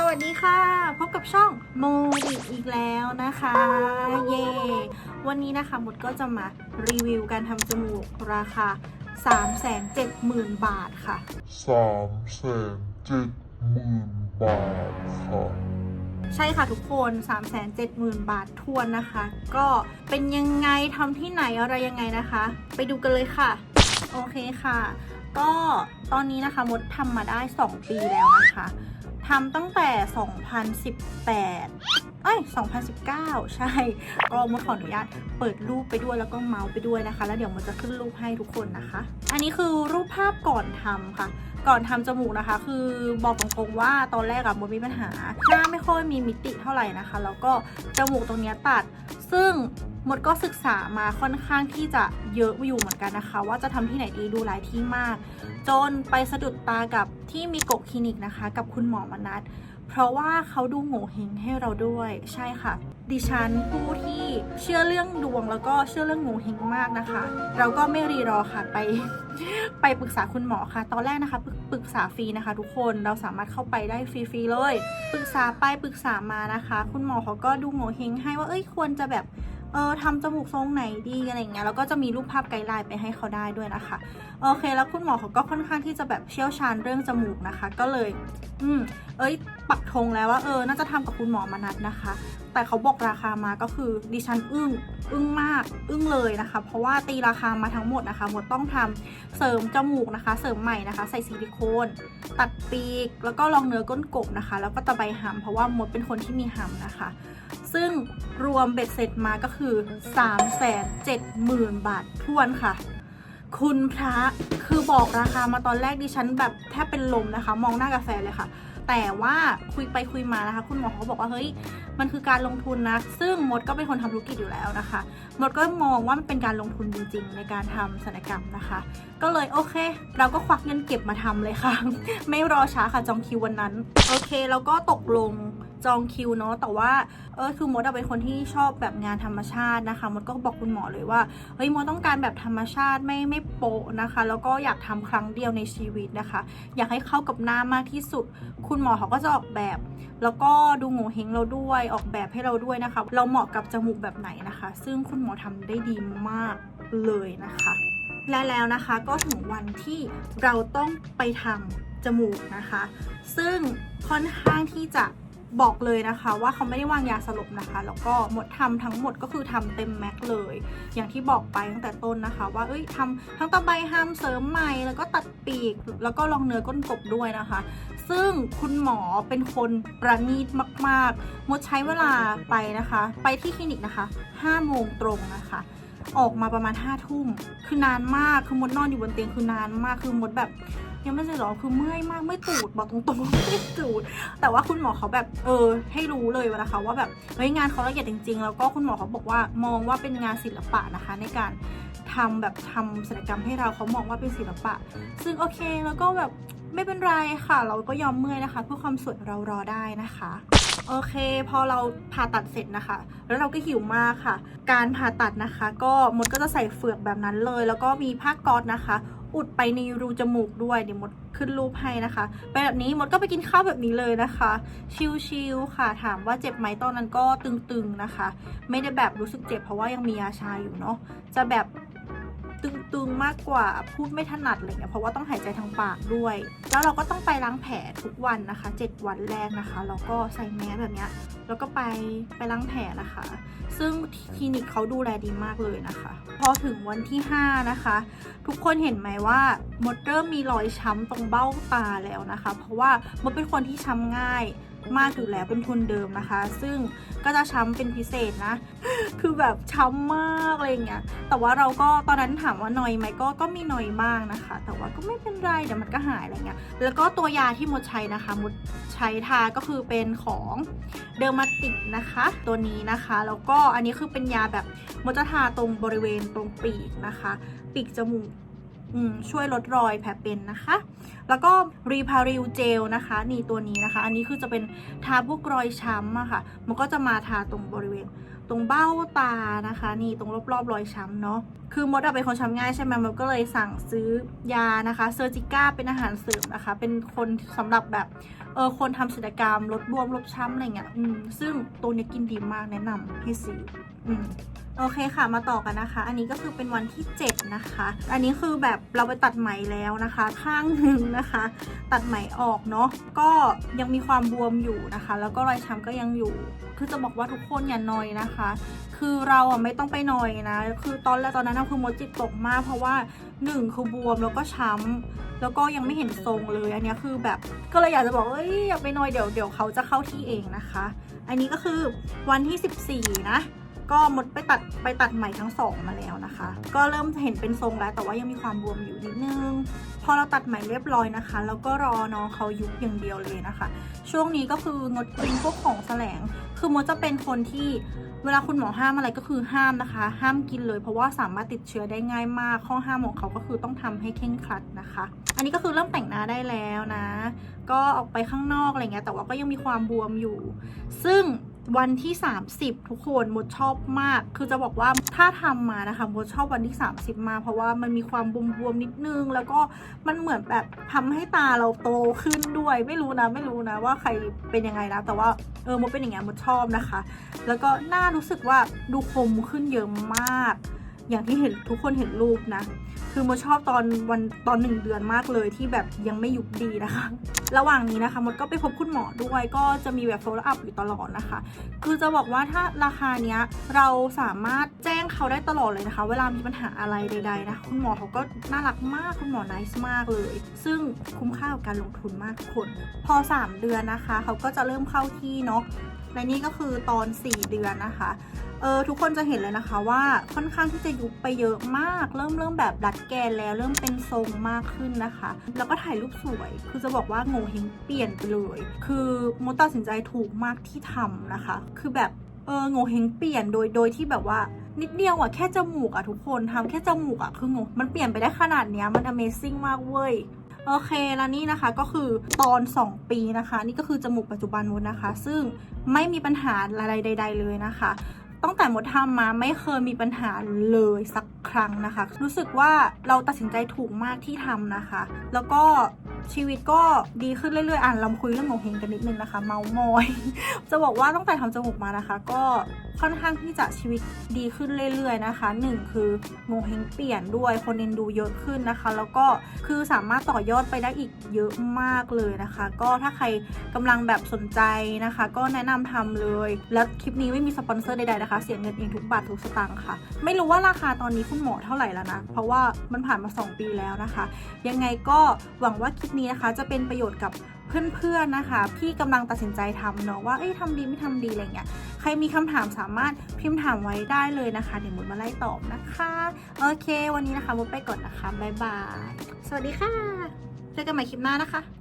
สวัสดีค่ะ พบกับช่องโมดิอีกแล้วนะคะ เย่วันนี้นะคะมดก็จะมารีวิวการทำจมูกราคา 370,000 บาทค่ะสามแสนเจ็ดหมื่นบาทค่ะ ใช่ค่ะทุกคน 370,000 บาททวนนะคะ ก็เป็นยังไงทำที่ไหนอะไรยังไงนะคะ ไปดูกันเลยค่ะ โอเคค่ะ ก็ตอนนี้นะคะมดทำมาได้ 2 ปีแล้วนะคะ ทำตั้งแต่ 2018 เอ้ย 2019 ใช่ ก็มดขออนุญาตเปิดรูปไปด้วยแล้วก็เมาส์ไปด้วยนะคะ แล้วเดี๋ยวมดจะขึ้นรูปให้ทุกคนนะคะ อันนี้คือรูปภาพก่อนทำค่ะ ก่อนทำจมูกนะคะ คือบอกตรงๆว่าตอนแรกอะมดมีปัญหา หน้าไม่ค่อยมีมิติเท่าไหร่นะคะ แล้วก็จมูกตรงนี้ตัด ซึ่งมดก็ศึกษามาค่อนข้างที่จะเยอะอยู่เหมือนกันนะคะ ว่าจะทำที่ไหนดีดูหลายที่มาก จนไปสะดุดตากับที่มีโกคลินิกนะคะ กับคุณหมอมนัท เพราะว่าเขาดูโง่เฮงให้เราด้วยใช่ค่ะ ดิฉันผู้ที่เชื่อเรื่องดวงแล้วก็เชื่อเรื่องโง่เฮงมากนะคะ เราก็ไม่รีรอค่ะไปไปปรึกษาคุณหมอค่ะ ตอนแรกนะคะปรึกษาฟรีนะคะ ทุกคนเราสามารถเข้าไปได้ฟรีๆเลยปรึกษาไปปรึกษามานะคะ คุณหมอเขาก็ดูโง่เฮงให้ว่าเอ้ยควรจะแบบเออทำจมูกทรงไหนดีอะไรอย่างเงี้ยแล้วก็จะมีรูปภาพไกด์ไลน์ไปให้เขาได้ด้วยนะคะโอเค แล้วคุณหมอเขาก็ค่อนข้างที่จะแบบเชี่ยวชาญเรื่องจมูกนะคะ ก็เลย อืมเอ้ย ปักธงแล้วว่าเออน่าจะทำกับคุณหมอมานัดนะคะ แต่เขาบอกราคามาก็คือดิฉันอึ้งอึ้งมากอึ้งเลยนะคะ เพราะว่าตีราคามาทั้งหมดนะคะ หมดต้องทำเสริมจมูกนะคะ เสริมใหม่นะคะ ใส่ซิลิโคน ตัดปีกแล้วก็รองเนื้อก้นกบนะคะ แล้วก็ตะไบหำเพราะว่ามดเป็นคนที่มีหำนะคะ ซึ่งรวมเบ็ดเสร็จมาก็คือ 3 7 0 0 0 0 บาททวนค่ะคุณพระคือบอกราคามาตอนแรกดิฉันแบบแทบเป็นลมนะคะ มองหน้ากาแฟเลยค่ะ แต่ว่าคุยไปคุยมานะคะ คุณหมอเขาบอกว่าเฮ้ยมันคือการลงทุนนะ ซึ่งมดก็เป็นคนทำธุรกิจอยู่แล้วนะคะ มดก็มองว่ามันเป็นการลงทุนจริงๆ ในการทำศัลยกรรมนะคะ ก็เลยโอเค เราก็ควักเงินเก็บมาทำเลยค่ะ ไม่รอช้าค่ะจองคิววันนั้น โอเคแล้วก็ตกลง จองคิวเนาะแต่ว่าเออคือมดเป็นคนที่ชอบแบบงานธรรมชาตินะคะมดก็บอกคุณหมอเลยว่าเฮ้ยมดต้องการแบบธรรมชาติไม่ไม่โปะนะคะ แล้วก็อยากทำครั้งเดียวในชีวิตนะคะ อยากให้เข้ากับหน้ามากที่สุด คุณหมอเขาก็จะออกแบบ แล้วก็ดูโงเฮงเราด้วยออกแบบให้เราด้วยนะคะ เราเหมาะกับจมูกแบบไหนนะคะ ซึ่งคุณหมอทำได้ดีมากเลยนะคะและแล้วนะคะก็ถึงวันที่เราต้องไปทำจมูกนะคะ ซึ่งค่อนข้างที่จะ บอกเลยนะคะว่าเขาไม่ได้วางยาสลบนะคะ แล้วก็หมดทำทั้งหมดก็คือทำเต็มแม็กเลย อย่างที่บอกไปตั้งแต่ต้นนะคะ ว่าเอ้ยทำทั้งตะไบห้ามเสริมใหม่แล้วก็ตัดปีก แล้วก็รองเนื้อก้นกบด้วยนะคะ ซึ่งคุณหมอเป็นคนประณีตมากๆมดใช้เวลาไปนะคะ ไปที่คลินิกนะคะ5โมงตรงนะคะออกมาประมาณ5้าทุ่มคือนานมากคือมดนอนอยู่บนเตียงคือนานมากคือมดแบบ ยังไม่ใช่หรอคือเมื่อยมากไม่ตูดบอกตรงๆไม่ตูด แต่ว่าคุณหมอเขาแบบเออ ให้รู้เลยนะคะว่าแบบเฮ้ยงานเขาละเอียดจริง ๆ แล้วก็คุณหมอเขาบอกว่ามองว่าเป็นงานศิลปะนะคะ ในการทำแบบทำศิลปกรรมให้เราเขามองว่าเป็นศิลปะ ซึ่งโอเคแล้วก็แบบไม่เป็นไรค่ะ เราก็ยอมเมื่อยนะคะเพื่อความสวยเรารอได้นะคะโอเค พอเราผ่าตัดเสร็จนะคะ แล้วเราก็หิวมากค่ะ การผ่าตัดนะคะ ก็มดก็จะใส่เฟือกแบบนั้นเลย แล้วก็มีผ้าก๊อซนะคะ อุดไปในรูจมูกด้วยเดี๋ยวมดขึ้นรูปให้นะคะเป็นแบบนี้มดก็ไปกินข้าวแบบนี้เลยนะคะ ชิลๆค่ะ ถามว่าเจ็บไหมตอนนั้นก็ตึงๆนะคะ ไม่ได้แบบรู้สึกเจ็บเพราะว่ายังมียาชาอยู่เนาะจะแบบตึงๆมากกว่าพูดไม่ถนัดอะไรเงี้ยเพราะว่าต้องหายใจทางปากด้วย แล้วเราก็ต้องไปล้างแผลทุกวันนะคะ 7 วันแรกนะคะแล้วก็ใส่แมสแบบเนี้ย แล้วก็ไปไปล้างแผลนะคะ ซึ่งคลินิกเขาดูแลดีมากเลยนะคะ พอถึงวันที่ 5 นะคะ ทุกคนเห็นไหมว่ามดเริ่มมีรอยช้ำตรงเบ้าตาแล้วนะคะ เพราะว่ามดเป็นคนที่ช้ำง่าย มากอยู่แล้วเป็นทุนเดิมนะคะ ซึ่งก็จะช้ำเป็นพิเศษนะ คือแบบช้ำมากอะไรเงี้ยแต่ว่าเราก็ตอนนั้นถามว่าหนอยไหมก็ก็มีหนอยบ้างนะคะ แต่ว่าก็ไม่เป็นไรเดี๋ยวมันก็หายอะไรเงี้ยแล้วก็ตัวยาที่มดใช้นะคะมดใช้ทาก็คือเป็นของเดอร์มาติกนะคะ ตัวนี้นะคะแล้วก็อันนี้คือเป็นยาแบบมดจะทาตรงบริเวณตรงปีกนะคะ ปีกจมูก ช่วยลดรอยแผลเป็นนะคะ แล้วก็รีพาริวเจลนะคะ นี่ตัวนี้นะคะ อันนี้คือจะเป็นทาพวกรอยช้ำอะค่ะ มันก็จะมาทาตรงบริเวณ ตรงเบ้าตานะคะ นี่ตรงรอบๆรอยช้ำเนาะ คือมดอะเป็นคนช้ำง่ายใช่ไหมมันก็เลยสั่งซื้อยานะคะ เซอร์จิก้าเป็นอาหารเสริมนะคะ เป็นคนสำหรับแบบ เออคนทำศัลยกรรมลดบวมลดช้ำอะไรเงี้ย อืม ซึ่งตัวนี้กินดีมากแนะนำให้ซื้อ อืมโอเคค่ะมาต่อกันนะคะ อันนี้ก็คือเป็นวันที่ 7 นะคะ อันนี้คือแบบเราไปตัดไหมแล้วนะคะ ข้างหนึ่งนะคะ ตัดไหมออกเนาะก็ยังมีความบวมอยู่นะคะ แล้วก็รอยช้ำก็ยังอยู่ คือจะบอกว่าทุกคนอย่านอยนะคะ คือเราอะไม่ต้องไปนอยนะ คือตอนแรกตอนนั้นคือมดจิตตกมากเพราะว่าหนึ่งคือบวมแล้วก็ช้ำแล้วก็ยังไม่เห็นทรงเลยอันนี้คือแบบก็เลยอยากจะบอกว่าเอ้ยอย่าไปนอยเดี๋ยวเดี๋ยวเขาจะเข้าที่เองนะคะ อันนี้ก็คือวันที่ 14 นะ ก็มดไปตัดไปตัดใหม่ทั้งสองมาแล้วนะคะ ก็เริ่มเห็นเป็นทรงแล้วแต่ว่ายังมีความบวมอยู่นิดนึง พอเราตัดใหม่เรียบร้อยนะคะ แล้วก็รอน้องเขายุบอย่างเดียวเลยนะคะ ช่วงนี้ก็คืองดกินพวกของแสลง คือมดจะเป็นคนที่เวลาคุณหมอห้ามอะไรก็คือห้ามนะคะ ห้ามกินเลยเพราะว่าสามารถติดเชื้อได้ง่ายมาก ข้อห้ามของเขาก็คือต้องทำให้เคร่งครัดนะคะ อันนี้ก็คือเริ่มแต่งหน้าได้แล้วนะ ก็ออกไปข้างนอกอะไรเงี้ยแต่ว่าก็ยังมีความบวมอยู่ ซึ่ง วันที่ 30 ทุกคนมดชอบมาก คือจะบอกว่าถ้าทำมานะคะมดชอบวันที่ 30 มา เพราะว่ามันมีความบวมๆนิดนึง แล้วก็มันเหมือนแบบทำให้ตาเราโตขึ้นด้วย ไม่รู้นะ ไม่รู้นะว่าใครเป็นยังไงนะ แต่ว่าเออมดเป็นอย่างเงี้ยมดชอบนะคะ แล้วก็หน้ารู้สึกว่าดูคมขึ้นเยอะมาก อย่างที่เห็นทุกคนเห็นรูปนะ คือมดชอบตอนวันตอนหนึ่งเดือนมากเลยที่แบบยังไม่ยุบดีนะคะ ระหว่างนี้นะคะมดก็ไปพบคุณหมอด้วยก็จะมีแบบ follow up อยู่ตลอดนะคะ คือจะบอกว่าถ้าราคาเนี้ยเราสามารถแจ้งเขาได้ตลอดเลยนะคะ เวลามีปัญหาอะไรใดๆนะคุณหมอเขาก็น่ารักมากคุณหมอ nice มากเลย ซึ่งคุ้มค่ากับการลงทุนมากทุกคน พอ 3 เดือนนะคะเขาก็จะเริ่มเข้าที่เนาะและนี่ก็คือตอน 4 เดือนนะคะเออทุกคนจะเห็นเลยนะคะว่าค่อนข้างที่จะยุบไปเยอะมาก เริ่มเริ่มแบบดัดแกนแล้ว เริ่มเป็นทรงมากขึ้นนะคะ แล้วก็ถ่ายรูปสวย คือจะบอกว่าโงเฮงเปลี่ยนไปเลย คือมดตัดสินใจถูกมากที่ทำนะคะ คือแบบเออโงเฮงเปลี่ยนโดยโดยที่แบบว่านิดเดียวอะแค่จมูกอะทุกคนทำแค่จมูกอะคือโงมันเปลี่ยนไปได้ขนาดเนี้ยมัน Amazing มากเว้ยโอเค แล้วนี่นะคะก็คือตอน 2 ปีนะคะ นี่ก็คือจมูกปัจจุบันมดนะคะ ซึ่งไม่มีปัญหาอะไรใด ๆ เลยนะคะ ตั้งแต่มดทำมาไม่เคยมีปัญหาเลยสักครั้งนะคะ รู้สึกว่าเราตัดสินใจถูกมากที่ทำนะคะ แล้วก็ชีวิตก็ดีขึ้นเรื่อยๆ อ่านเรามาคุยเรื่องโงเฮงกันนิดนึงนะคะ เมามอย จะบอกว่าตั้งแต่ทำจมูกมานะคะ ก็ค่อนข้างที่จะชีวิตดีขึ้นเรื่อยๆนะคะหนึ่งคือโงเฮงเปลี่ยนด้วยคนเอ็นดูเยอะขึ้นนะคะ แล้วก็คือสามารถต่อยอดไปได้อีกเยอะมากเลยนะคะ ก็ถ้าใครกำลังแบบสนใจนะคะ ก็แนะนำทำเลย แล้วคลิปนี้ไม่มีสปอนเซอร์ใดๆนะคะเสียเงินเองทุกบาททุกสตางค์ค่ะ ไม่รู้ว่าราคาตอนนี้คุณหมอเท่าไหร่แล้วนะ เพราะว่ามันผ่านมา 2 ปีแล้วนะคะ ยังไงก็หวังว่าคลิปนี้นะคะจะเป็นประโยชน์กับเพื่อนๆนะคะที่กำลังตัดสินใจทำเนาะว่าเอ้ยทำดีไม่ทำดีอะไรเงี้ยใครมีคำถามสามารถพิมพ์ถามไว้ได้เลยนะคะ เดี๋ยวมุดมาไล่ตอบนะคะโอเค วันนี้นะคะมุดไปก่อนนะคะบ๊ายบายสวัสดีค่ะเจอกันใหม่คลิปหน้านะคะ